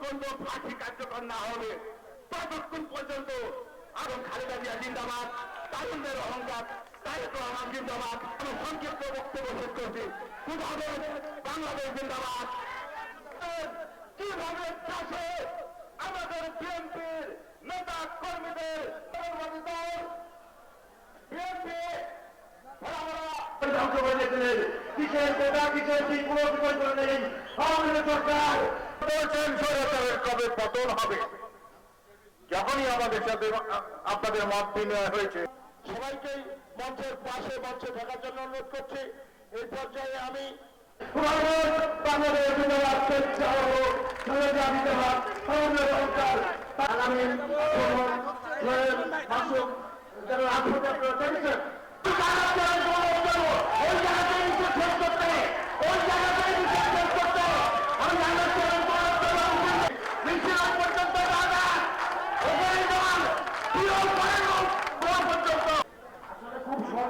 পর্যন্ত প্রার্থী কার্যকর না হবে, ততক্ষণ পর্যন্ত আরও খালেদা জিয়া জিন্দাবাদ তারুণদের অহংকার, তারেক রহমান জিন্দাবাদ, আমি সংক্ষিপ্ত বক্তব্য শেষ করছি। কীভাবে বাংলাদেশ জিন্দাবাদ। কীভাবে চাষে আমাদের বিএনপির নেতা কর্মীদের বিএনপি ধ্বংস করে দিয়েছিলেন। কিসের কোটা কিসের কি কোনো বিচার করে নেই। আওয়ামী সরকার। কবে পতন হবে? যখনই আমাদের সাথে আপনাদের মত বিনিময় হয়েছে। সবাইকেই মঞ্চের পাশে মঞ্চে থাকার জন্য অনুরোধ করছি। এই পর্যায়ে আমি বাংলাদেশ খালেদা জিন্দাবাদ আওয়ামী সরকার আগামী মাসুক যারা ওই জায়গাটাই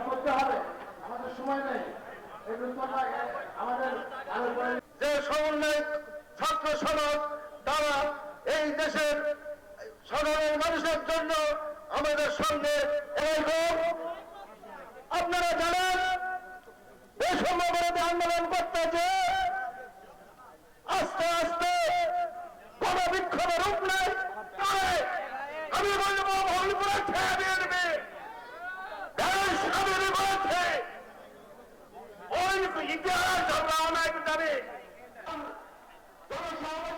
করতে হবে। আমাদের আমাদের পরে- যে সমন্বয় ছাত্র সনদ তারা এই দেশের সাধারণ মানুষের জন্য আমাদের সঙ্গে আপনারা জানেন, বৈষম্য বিরোধী আন্দোলন করতে যে আস্তে আস্তে কোন বিক্ষোভের রূপ নেই। আমি বলব করেছে ওই ইতিহাস আমরা অনেক জানি। জনসমাবেশে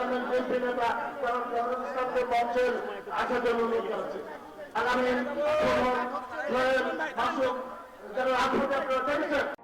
চেয়ারম্যান বিএনপি নেতা কারণ ইসলামকে মঞ্চের আসার জন্য অনুরোধ করেছে আগামী মাসুক যারা আত্মহত্যা করেছেন